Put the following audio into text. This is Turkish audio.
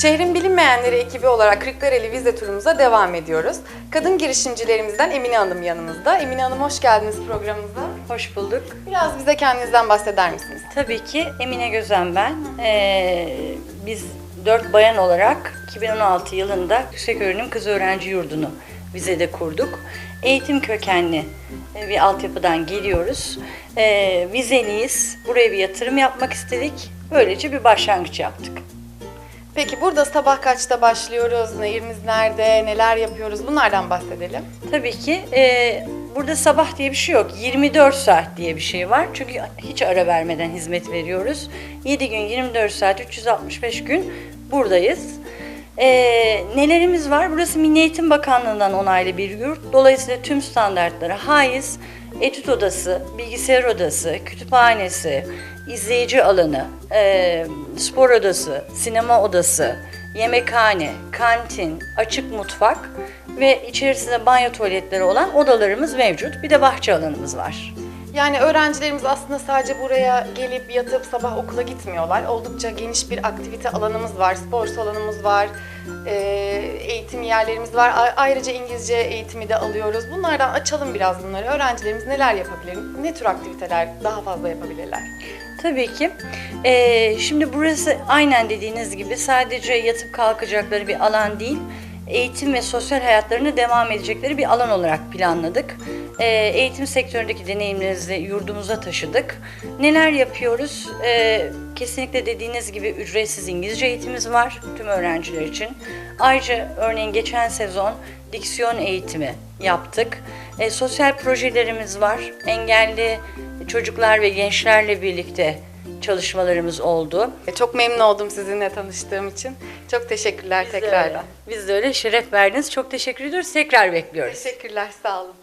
Şehrin bilinmeyenleri ekibi olarak Kırklareli vize turumuza devam ediyoruz. Kadın girişimcilerimizden Emine Hanım yanımızda. Emine Hanım hoş geldiniz programımıza. Hoş bulduk. Biraz bize kendinizden bahseder misiniz? Tabii ki Emine Gözen ben. Ee, biz dört bayan olarak 2016 yılında Yükseköğrenim Kız Öğrenci Yurdu'nu vizede kurduk. Eğitim kökenli e, bir altyapıdan geliyoruz. Ee, vizeliyiz. Buraya bir yatırım yapmak istedik. Böylece bir başlangıç yaptık. Peki burada sabah kaçta başlıyoruz? Yerimiz nerede? Neler yapıyoruz? Bunlardan bahsedelim. Tabii ki e, burada sabah diye bir şey yok. 24 saat diye bir şey var. Çünkü hiç ara vermeden hizmet veriyoruz. 7 gün 24 saat 365 gün buradayız. E, nelerimiz var? Burası Milli Eğitim Bakanlığı'ndan onaylı bir yurt. Dolayısıyla tüm standartlara haiz. Etüt odası, bilgisayar odası, kütüphanesi, izleyici alanı, e, spor odası, sinema odası, yemekhane, kantin, açık mutfak ve içerisinde banyo tuvaletleri olan odalarımız mevcut. Bir de bahçe alanımız var. Yani öğrencilerimiz aslında sadece buraya gelip yatıp sabah okula gitmiyorlar. Oldukça geniş bir aktivite alanımız var, spor salonumuz var, e, eğitim yerlerimiz var. Ayrıca İngilizce eğitimi de alıyoruz. Bunlardan açalım biraz bunları. Öğrencilerimiz neler yapabilir? Ne tür aktiviteler daha fazla yapabilirler? Tabii ki. Ee, şimdi burası aynen dediğiniz gibi sadece yatıp kalkacakları bir alan değil, eğitim ve sosyal hayatlarına devam edecekleri bir alan olarak planladık. Ee, eğitim sektöründeki deneyimlerimizi yurdumuza taşıdık. Neler yapıyoruz? Ee, kesinlikle dediğiniz gibi ücretsiz İngilizce eğitimimiz var tüm öğrenciler için. Ayrıca örneğin geçen sezon diksiyon eğitimi yaptık. Ee, sosyal projelerimiz var. Engelli çocuklar ve gençlerle birlikte çalışmalarımız oldu. E, Çok memnun oldum sizinle tanıştığım için. Çok teşekkürler tekrardan. Biz de öyle şeref verdiniz. Çok teşekkür ediyoruz. Tekrar bekliyoruz. Teşekkürler, sağ olun.